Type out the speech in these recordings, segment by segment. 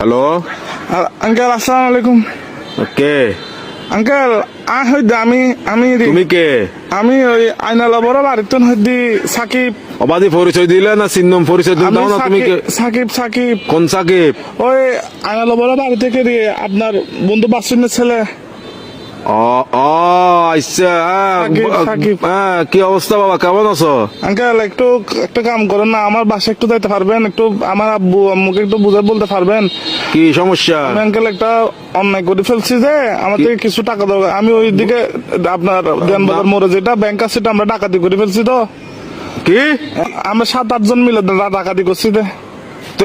Hello uncle আসসালামু আলাইকুম। কে uncle হইদে আমি আমি তুমি কে? আমি ওই আইনালা বড় বাড়িতে হইদি সাকিব। অবাধি পরিচয় দিলে না চিহ্নম পরিচয় দিলে? না তুমি কে সাকিব- সাকিব। কোন সাকিব? ওই আইনালা বড় বাড়ি থেকে আপনার বন্ধু বাসুনের ছেলে। কি অবস্থা বাবা? কেমন আছো? আঙ্কেল একটু একটা কাম করেন না আমার বাসা একটু যাইতে পারবেন একটু আমার আব্বু আম্মুকে একটু বুঝে বলতে পারবেন। কি সমস্যা? আঙ্কেল একটা অন্যায় করে ফেলছি যে কিছু টাকা দরকার। আমি ওই দিকে আপনার দেনবাজার মোড়ে যেটা ব্যাংক আছে সেটা আমরা ডাকাতি করে ফেলছি তো। কি? আমরা সাত আটজন মিলে ডাকাতি করছি তো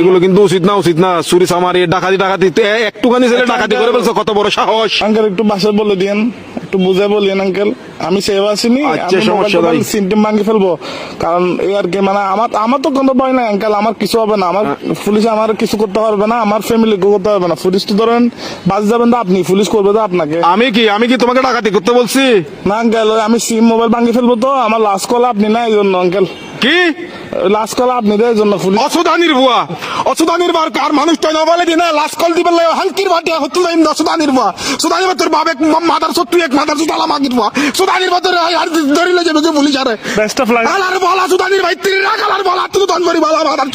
এগুলো কিন্তু উচিত না উচিত না। চুরি চামারি ডাকাতি ডাকাতি। একটুখানি ছেলে ডাকাতি করে ফেলছো কত বড় সাহস? আঙ্কেল একটু বাসায় বলে দিন একটু বুঝে বলিন আঙ্কেল। আমি সেভ আসিনি আচ্ছা, সমস্যা সিমটিম ভাঙি ফেলব। কারণ এই আর কি মানে আমার আমার তো কোনো ভয় নাই আঙ্কেল আমার কিছু হবে না। আমার পুলিশ আমার কিছু করতে পারবে না আমার ফ্যামিলি করতে পারবে না। পুলিশ তো ধরেন বাস যাবেন তো আপনি পুলিশ করবে তো আপনাকে। আমি কি আমি কি তোমাকে ডাকাতি করতে বলছি? না আঙ্কেল আমি সিম মোবাইল ভাঙি ফেলব তো আমার লাস্ট কল আপনি না এই জন্য আঙ্কেল। কি? লাস্ট কল আপনি দেয় এই জন্য পুলিশ। অসুধানির ভুয়া। অসুধানির বার কার মানুষটা না বলে দিনা লাস্ট কল দিবেন লাই হালকির বাটি হতো না ইন্দা সুদানির বুয়া সুদানির তোর বাপ এক মাদার সত্তু এক মাদার সুদালা মাগির ভুয়া। সুধানির বাতর আর ধরিলে যাবে পুলিশ আরে। বেস্ট অফ লাইফ আলার বলা সুধানির ভাই তিরি রাখ আলার বলা তুই ধনবরি বলা মাদার